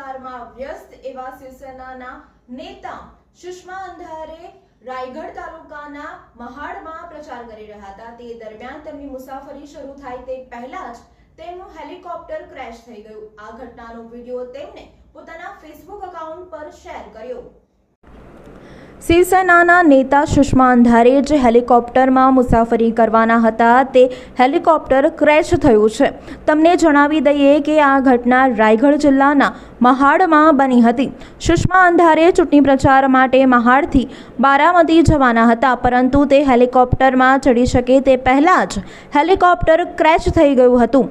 પ્રચારમાં વ્યસ્ત એવા શિવસેનાના નેતા સુષ્મા અંધારે રાયગઢ તાલુકાના મહાડમાં પ્રચાર કરી રહ્યા હતા. તે દરમિયાન તેમની મુસાફરી શરૂ થાય તે પહેલા જ તેમનું હેલિકોપ્ટર ક્રેશ થઈ ગયું. આ ઘટનાનો વીડિયો તેમણે પોતાના ફેસબુક એકાઉન્ટ પર શેર કર્યો. શિવસેનાના નેતા સુષ્મા અંધારે જે હેલિકોપ્ટરમાં મુસાફરી કરવાના હતા. તે હેલિકોપ્ટર ક્રેશ થયું છે. તમને જણાવી દઈએ કે આ ઘટના રાયગઢ જિલ્લાના મહાડમાં બની હતી. સુષ્મા અંધારે ચૂંટણી પ્રચાર માટે મહાડથી બારામતી જવાના હતા, પરંતુ તે હેલિકોપ્ટરમાં ચડી શકે તે પહેલાં જ હેલિકોપ્ટર ક્રેશ થઈ ગયું હતું.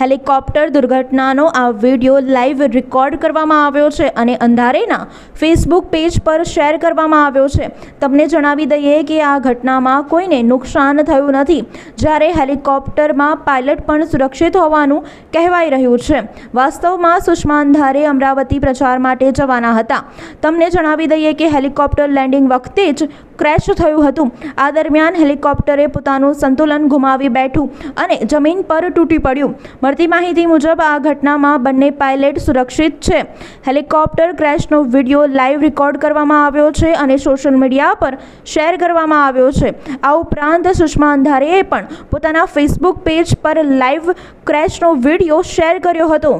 હેલિકોપ્ટર દુર્ઘટનાનો આ વીડિયો લાઈવ રેકોર્ડ કરવામાં આવ્યો છે અને અંધારેના ફેસબુક પેજ પર શેર કરવામાં આવ્યો છે. તમને જણાવી દઈએ કે આ ઘટનામાં કોઈને નુકસાન થયું નથી. જ્યારે હેલિકોપ્ટરમાં પાયલટ પણ સુરક્ષિત હોવાનું કહેવાઈ રહ્યું છે. વાસ્તવમાં સુષ્મા અંધારે અમરાવતી પ્રચાર માટે જવાના હતા. તમને જણાવી દઈએ કે હેલિકોપ્ટર લેન્ડિંગ વખતે જ ક્રેશ થયું હતું. આ દરમિયાન હેલિકોપ્ટરે પોતાનું સંતુલન ગુમાવી બેઠું અને જમીન પર તૂટી પડ્યું. મળતી માહિતી મુજબ આ ઘટનામાં બંને પાયલટ સુરક્ષિત છે. હેલિકોપ્ટર ક્રેશનો વીડિયો લાઈવ રેકોર્ડ કરવામાં આવ્યો છે અને સોશિયલ મીડિયા પર શેર કરવામાં આવ્યો છે. આ ઉપરાંત સુષ્મા અંધારેએ પણ પોતાના ફેસબુક પેજ પર લાઈવ ક્રેશનો વીડિયો શેર કર્યો હતો.